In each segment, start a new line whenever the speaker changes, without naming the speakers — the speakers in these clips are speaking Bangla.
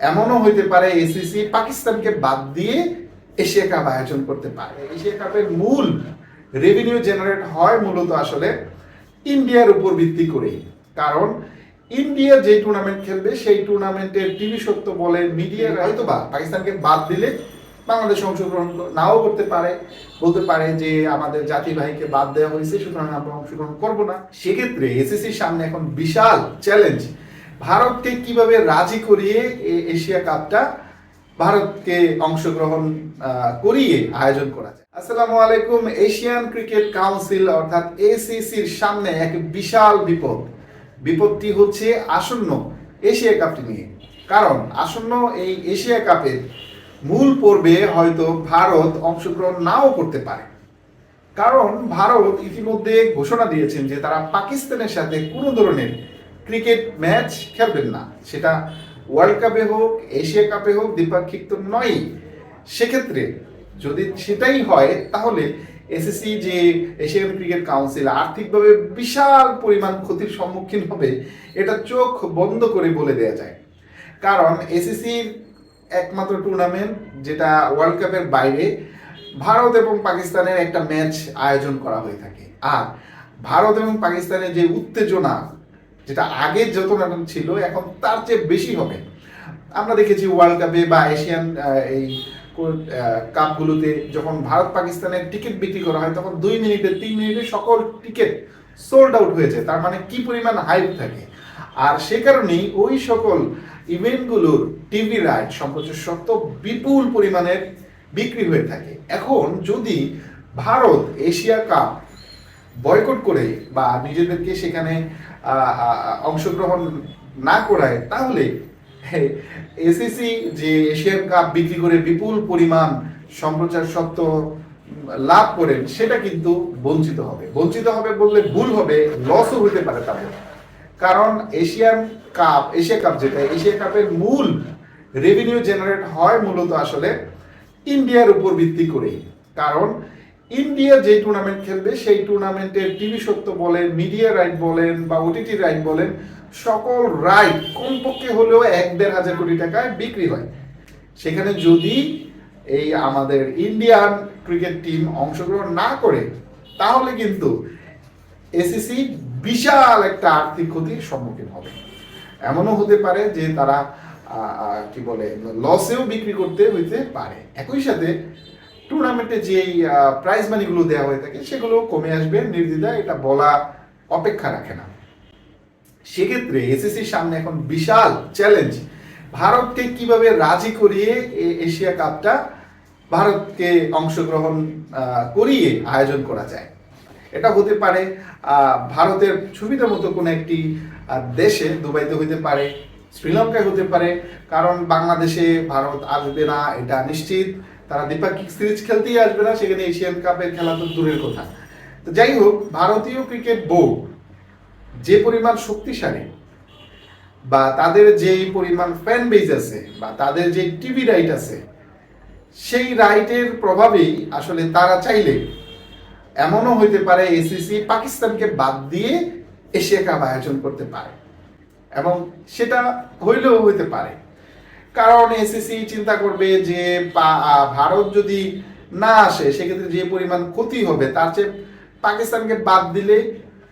এমনও হইতে পারে এসিসি পাকিস্তানকে বাদ দিয়ে এশিয়া কাপ আয়োজন করতে পারে। এশিয়া কাপের মূল রেভিনিউ জেনারেট হয় মূলত আসলে ইন্ডিয়ার উপর ভিত্তি করে কারণ ইন্ডিয়া যে টুর্নামেন্ট খেলবে, সেই টুর্নামেন্টের টিভি সত্য বলে মিডিয়া হয়তো বা পাকিস্তানকে বাদ দিলে বাংলাদেশ অংশগ্রহণ নাও করতে পারে। বলতে পারে যে আমাদের জাতিবাহীকে বাদ দেওয়া হয়েছে, সুতরাং আমরা অংশগ্রহণ করব না। সেক্ষেত্রে এসএসসির সামনে এখন বিশাল চ্যালেঞ্জ ভারতকে কীভাবে রাজি করিয়ে এশিয়া কাপটা ভারতকে অংশগ্রহণ করিয়ে আয়োজন করা যায়। আসসালামু আলাইকুম, এশিয়ান ক্রিকেট কাউন্সিল অর্থাৎ এসিসির সামনে এক বিশাল বিপদ। বিপদটি হচ্ছে আসন্ন এশিয়া কাপটি নিয়ে। কারণ আসন্ন এই এশিয়া কাপের মূল পর্বে হয়তো ভারত অংশগ্রহণ নাও করতে পারে। কারণ ভারত ইতিমধ্যে ঘোষণা দিয়েছেন যে তারা পাকিস্তানের সাথে কোনো ধরনের ক্রিকেট ম্যাচ খেলবেন না। সেটা ওয়ার্ল্ড কাপে হোক, এশিয়া কাপে হোক, দ্বিপাক্ষিক তো নয়ই। সেক্ষেত্রে যদি সেটাই হয়, তাহলে এসএসসি যে এশিয়ান ক্রিকেট কাউন্সিল আর্থিকভাবে বিশাল পরিমাণ ক্ষতির সম্মুখীন হবে, এটা চোখ বন্ধ করে বলে দেওয়া যায়। কারণ এসএসসির একমাত্র টুর্নামেন্ট যেটা ওয়ার্ল্ড কাপের বাইরে ভারত এবং পাকিস্তানের একটা ম্যাচ আয়োজন করা হয়ে থাকে। আর ভারত এবং পাকিস্তানের যে উত্তেজনা যেটা আগে যত নাটক ছিল, এখন তার চেয়ে বেশি হবে। আমরা দেখেছি ওয়ার্ল্ড কাপে বা এশিয়ান এই কাপগুলোতে যখন ভারত পাকিস্তানের টিকিট বিক্রি করা হয়, তখন দুই মিনিটে, তিন মিনিটে সকল টিকিট সোল্ড আউট হয়েছে তার মানে কি পরিমাণ হাইপ থাকে? আর সে কারণেই ওই সকল ইভেন্টগুলোর টিভি রাইট সম্প্রচার সত্ত্ব বিপুল পরিমাণের বিক্রি হয়ে থাকে। এখন যদি ভারত এশিয়া কাপ বয়কট করে বা নিজেদেরকে সেখানে অংশগ্রহণ না করায়, তাহলে এসিসি যে এশিয়ান কাপ বিক্রি করে বিপুল পরিমাণ সম্প্রচার সত্ত্ব লাভ করেন, সেটা কিন্তু বঞ্চিত হবে। বঞ্চিত হবে বললে ভুল হবে লসও হতে পারে তাদের। কারণ এশিয়ান কাপ, এশিয়া কাপ যেটা, এশিয়া কাপের মূল রেভিনিউ জেনারেট হয় মূলত আসলে ইন্ডিয়ার উপর ভিত্তি করে কারণ ইন্ডিয়া যে টুর্নামেন্ট খেলবে, সেই টুর্নামেন্টের টিভি সত্য বলেন মিডিয়া রাইট বলেন বা ওটিটি রাইট বলেন, সকল রাইট কমপক্ষে হলেও এক দেড় হাজার কোটি টাকায় বিক্রি হয়। সেখানে যদি এই আমাদের ইন্ডিয়ান ক্রিকেট টিম অংশগ্রহণ না করে, তাহলে কিন্তু এসিসি বিশাল একটা আর্থিক ক্ষতির সম্মুখীন হবে। এমনও হতে পারে যে তারা কি বলে লসেও বিক্রি করতে হইতে পারে। একই সাথে টুর্নামেন্টে যেই প্রাইজ মানিগুলো দেওয়া হয়ে থাকে সেগুলো কমে আসবে নির্দ্বিধা এটা বলা অপেক্ষা রাখে না। সেক্ষেত্রে এসিসির সামনে এখন বিশাল চ্যালেঞ্জ ভারতকে কীভাবে রাজি করিয়ে এশিয়া কাপটা ভারতকে অংশগ্রহণ করিয়ে আয়োজন করা যায়? এটা হতে পারে ভারতের সুবিধা মতো কোনো একটি দেশে, দুবাইতে হতে পারে, শ্রীলঙ্কায় হতে পারে, কারণ বাংলাদেশে ভারত আসবে না, এটা নিশ্চিত। তারা দ্বিপাক্ষিক সিরিজ খেলতেই আসবে না, সেখানে এশিয়ান কাপের খেলা তো দূরের কথা। তো যাই হোক, ভারতীয় ক্রিকেট বোর্ড যে পরিমাণ শক্তিশালী বা তাদের যে পরিমাণ ফ্যান বেজ আছে বা তাদের যে টিভি রাইট আছে, সেই রাইটের প্রভাবেই আসলে তারা চাইলে এমনও হইতে পারে এসিসি পাকিস্তানকে বাদ দিয়ে এশিয়া কাপ আয়োজন করতে পারে। এবং সেটা হইলেও হইতে পারে। কারণ এসিসি চিন্তা করবে যে ভারত যদি না আসে, সেক্ষেত্রে যে পরিমাণ ক্ষতি হবে, তার চেয়ে পাকিস্তানকে বাদ দিলে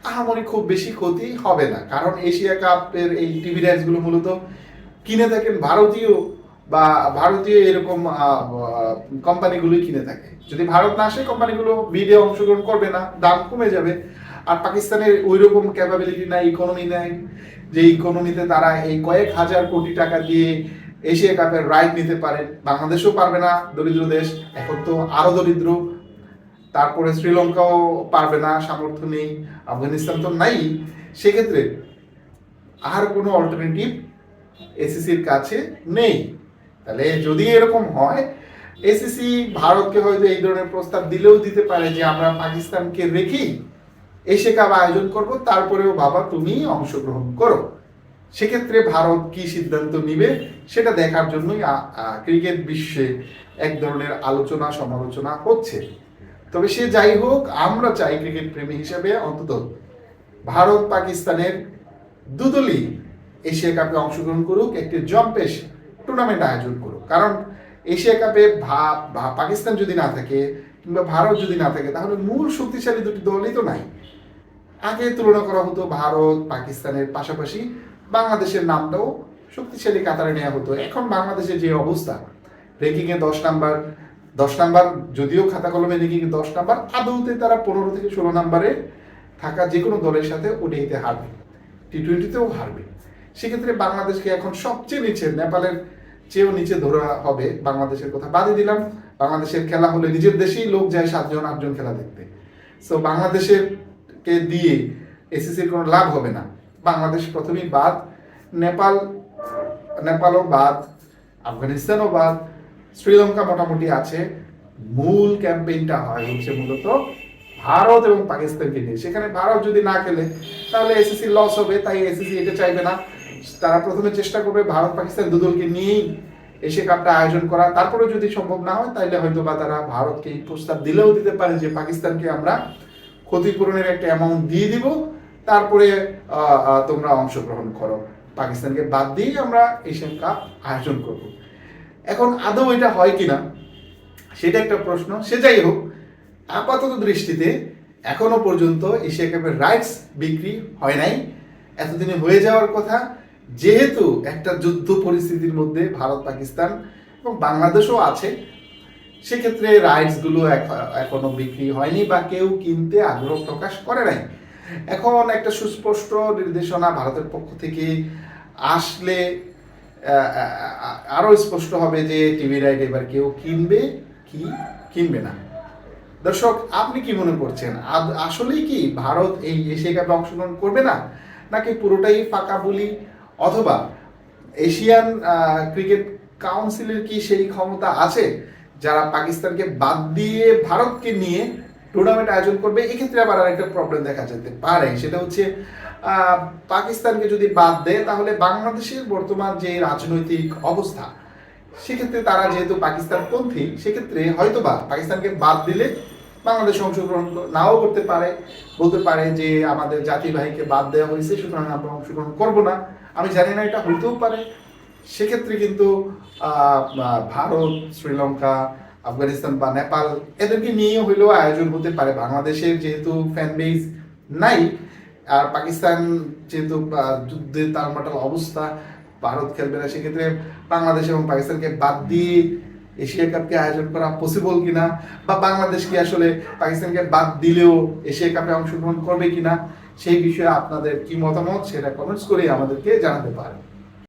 আহামরি খুব বেশি ক্ষতি হবে না। কারণ এশিয়া কাপের এই টিভি রাইটসগুলো মূলত কিনে থাকেন ভারতীয় বা ভারতীয় এরকম কোম্পানিগুলোই কিনে থাকে। যদি ভারত না আসে, কোম্পানিগুলো বিডে অংশগ্রহণ করবে না, দাম কমে যাবে। আর পাকিস্তানের ওই রকম ক্যাপাবিলিটি নাই ইকোনমি নাই, যে ইকোনমিতে তারা এই কয়েক হাজার কোটি টাকা দিয়ে এশিয়া কাপের রাইট নিতে পারে। বাংলাদেশও পারবে না, দরিদ্র দেশ। এখন তো আরও দরিদ্র। তারপরে শ্রীলঙ্কাও পারবে না, সামর্থ্য নেই। আফগানিস্তান তো নাই। সেক্ষেত্রে আর কোনো অল্টারনেটিভ এসিসির কাছে নেই। তাহলে যদি এরকম হয় এসিসি ভারতকে হয়তো এই ধরনের প্রস্তাব দিলেও দিতে পারে যে, আমরা পাকিস্তানকে রেখেই এশিয়া কাপ আয়োজন করব। তারপরেও বাবা, তুমি অংশগ্রহণ করো। সেক্ষেত্রে ভারত কি সিদ্ধান্ত নিবে সেটা দেখার জন্যই ক্রিকেট বিশ্বে এক ধরনের আলোচনা, সমালোচনা হচ্ছে। তবে সে যাই হোক, আমরা চাই ক্রিকেট প্রেমী হিসেবে অন্তত ভারত, পাকিস্তানের দুদলই এশিয়া কাপে অংশগ্রহণ করুক, একটি জম্পেশ টুর্নামেন্ট আয়োজন করুক। কারণ এশিয়া কাপে পাকিস্তান যদি না থাকে কিংবা ভারত যদি না থাকে, তাহলে মূল শক্তিশালী দুটি দলই তো নাই। আগে তুলনা করা হতো ভারত, পাকিস্তানের পাশাপাশি বাংলাদেশের নামটাও শক্তিশালী কাতারে নেওয়া হতো। এখন বাংলাদেশের যে অবস্থা র্যাঙ্কিং এ দশ নাম্বার দশ নাম্বার, যদিও খাতা কলমে র্যাঙ্কিং এ দশ নাম্বার, আদৌতে তারা পনেরো থেকে ষোলো নাম্বারে থাকা যে কোনো দলের সাথে ওডিআইতে হারবে টি টোয়েন্টিতেও হারবে। সেক্ষেত্রে বাংলাদেশকে এখন সবচেয়ে নিচে, নেপালের চেয়েও নিচে ধরা হবে বাংলাদেশের কথা। বাদে দিলাম, বাংলাদেশের খেলা হলে নিজের দেশেই লোক যায় সাতজন, আটজন খেলা দেখতে। সো বাংলাদেশের কে দিয়ে এসিসির কোনো লাভ হবে না। বাংলাদেশ প্রথমেই বাদ, নেপাল, নেপালও বাদ, আফগানিস্তানও বাদ, শ্রীলঙ্কা মোটামুটি আছে। মূল ক্যাম্পেইনটা হয় হচ্ছে মূলত ভারত এবং পাকিস্তানকে নিয়ে। সেখানে ভারত যদি না খেলে, তাহলে এসিসি লস হবে, তাই এসএসসি এটা চাইবে না। তারা প্রথমে চেষ্টা করবে ভারত, পাকিস্তান দুদলকে নিয়েই এশিয়া কাপটা আয়োজন করা। তারপরে যদি সম্ভব না হয় তাহলে হয়তো বা তারা ভারতকে প্রস্তাব দিলেও দিতে পারে যে, পাকিস্তানকে আমরা ক্ষতিপূরণের একটা অ্যামাউন্ট দিয়ে দিব। তারপরে তোমরা অংশগ্রহণ করো। পাকিস্তানকে বাদ দিয়ে আমরা এশিয়ান কাপ আয়োজন করব। এখন আদৌ এটা হয় কিনা, সেটা একটা প্রশ্ন। সে যাই হোক, আপাতত দৃষ্টিতে এখনও পর্যন্ত এশিয়া কাপের রাইটস বিক্রি হয় নাই। এতদিনে হয়ে যাওয়ার কথা, যেহেতু একটা যুদ্ধ পরিস্থিতির মধ্যে ভারত, পাকিস্তান এবং বাংলাদেশও আছে, সেক্ষেত্রে রাইটসগুলো এখনও বিক্রি হয়নি বা কেউ কিনতে আগ্রহ প্রকাশ করে নাই। এখন একটা সুস্পষ্ট নির্দেশনা ভারতের পক্ষ থেকে আসলে আহ, আহ, আরও স্পষ্ট হবে যে টিভি রাইট এবার কেউ কিনবে কি কিনবে না। দর্শক আপনি কি মনে করছেন? আসলেই কি ভারত এই এশিয়া কাপে অংশগ্রহণ করবে না? নাকি পুরোটাই ফাঁকা বলি? অথবা এশিয়ান ক্রিকেট কাউন্সিলের কি সেই ক্ষমতা আছে যারা পাকিস্তানকে বাদ দিয়ে ভারতকে নিয়ে টুর্নামেন্ট আয়োজন করবে, এক্ষেত্রে আবার আরেকটা প্রবলেম দেখা যেতে পারে। সেটা হচ্ছে পাকিস্তানকে যদি বাদ দেয়, তাহলে বাংলাদেশের বর্তমান যে রাজনৈতিক অবস্থা, সেক্ষেত্রে তারা যেহেতু পাকিস্তান পন্থী সেক্ষেত্রে হয়তোবা পাকিস্তানকে বাদ দিলে বাংলাদেশ অংশগ্রহণ নাও করতে পারে। বলতে পারে যে আমাদের জাতিবাহীকে বাদ দেওয়া হয়েছে, সুতরাং আমরা অংশগ্রহণ করব না। আমি জানি না, এটা হইতেও পারে। সেক্ষেত্রে কিন্তু ভারত, শ্রীলঙ্কা আফগানিস্তান বা নেপাল এদেরকে নিয়ে হইলেও আয়োজন হতে পারে। বাংলাদেশের যেহেতু ফ্যান বেস নাই আর পাকিস্তান যেহেতু আহ, যুদ্ধের তালমাটাল অবস্থা ভারত খেলবে না সেক্ষেত্রে বাংলাদেশ এবং পাকিস্তানকে বাদ দিয়ে এশিয়া কাপকে আয়োজন করা পসিবল কিনা বা বাংলাদেশ কি আসলে পাকিস্তানকে বাদ দিলেও এশিয়া কাপে অংশগ্রহণ করবে কিনা সেই বিষয়ে আপনাদের কি মতামত সেটা কমেন্টস করে আমাদেরকে জানাতে পারেন।